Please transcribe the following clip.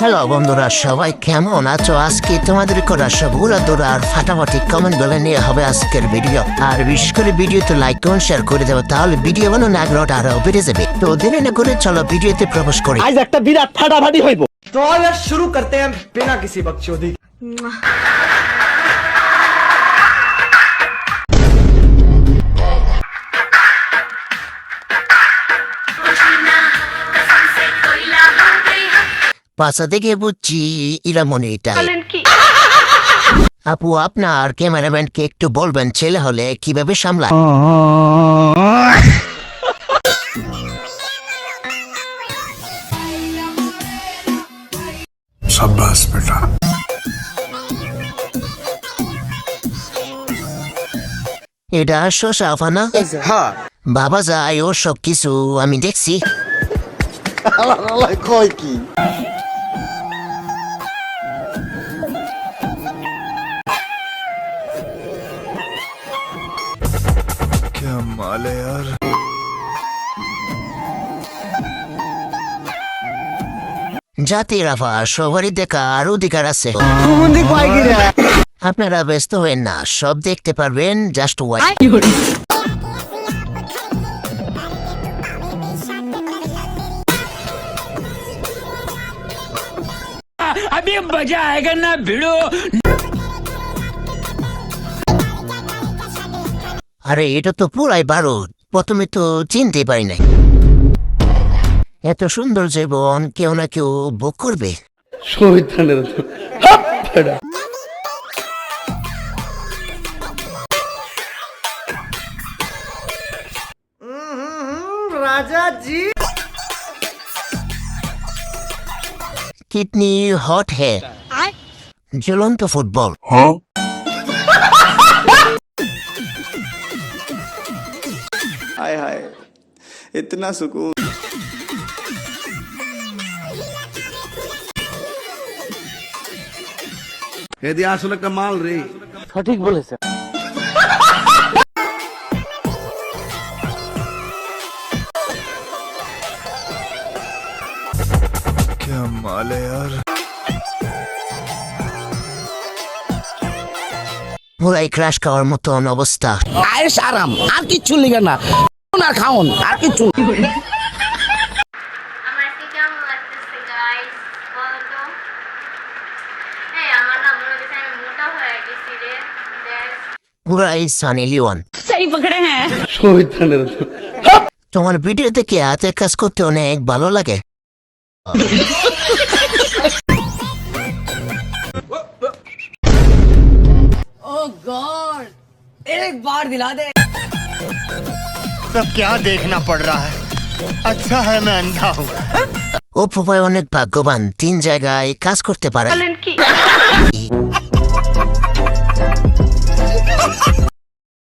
Hello বন্ধুরা সবাই কেমন আছো? আজকে তোমাদের করা সবগুলো দৌড়া আর ফাটাফাটি কমেন্ট বলে নিয়ে হবে আজকের ভিডিও আর বিশেষ করে ভিডিওতে লাইক কমেন্ট শেয়ার করে দেবো তাহলে ভিডিও বানানো গ্রহ আরও বেড়ে যাবে। তো দেরি না করে চলো ভিডিওতে প্রবেশ করি। আজ একটা বিরাট ফাটাফাটি হইব। তো আজ শুরু করতে বিনা কিছু বকচোদি। পাশা থেকে বুঝছি ইলামনি এটা আপু আপনার ক্যামেরাম্যানকে একটু বলবেন ছেলে হলে কীভাবে সামলা এটা শোষা ফানা? হ্যাঁ। বাবা যায় ও সব কিছু আমি দেখছি। কয় কি? क्या माल है यार জাতি রাফা সবারই দেখা আর অধিকার আছে কুমুন্দি কয় কি রে আপনারা ব্যস্ত হবেন না সব দেখতে পারবেন জাস্ট ওয়াই আরে এটা তো পুরাই বারুদ। প্রথমে তো চিনতে পারি নাই। এত সুন্দর জীবন কেউ না কেউ ভোগ করবে। কিডনি হট হ্যাঁ জ্বলন্ত ফুটবল। হ্যাঁ? हाय हाय इतना सुकून এদি আসলে একটা মাল রে সঠিক বলেছে क्या माल है यार পুরাই ক্রাশ খাওয়ার মতন অবস্থা আয়েস আরাম আর কিচ্ছু লিগে না আর খাওন আর কিচ্ছু না। আমার কি কেমন লাগতেছে গাইস বলো। তো এই আমার না মনে হচ্ছে আমি মোটা হয়ে গেছি রে। দেখ পুরাই সানি লিওন শহীদানের তোমার ভিডিও দেখে হাতের কাজ করতে অনেক ভালো লাগে। सब क्या देखना पड़ रहा है अच्छा है मैं अंधा हूँ ও প্রভায় অনেক ভাগ্যবান তিন জায়গায় কাজ করতে পারে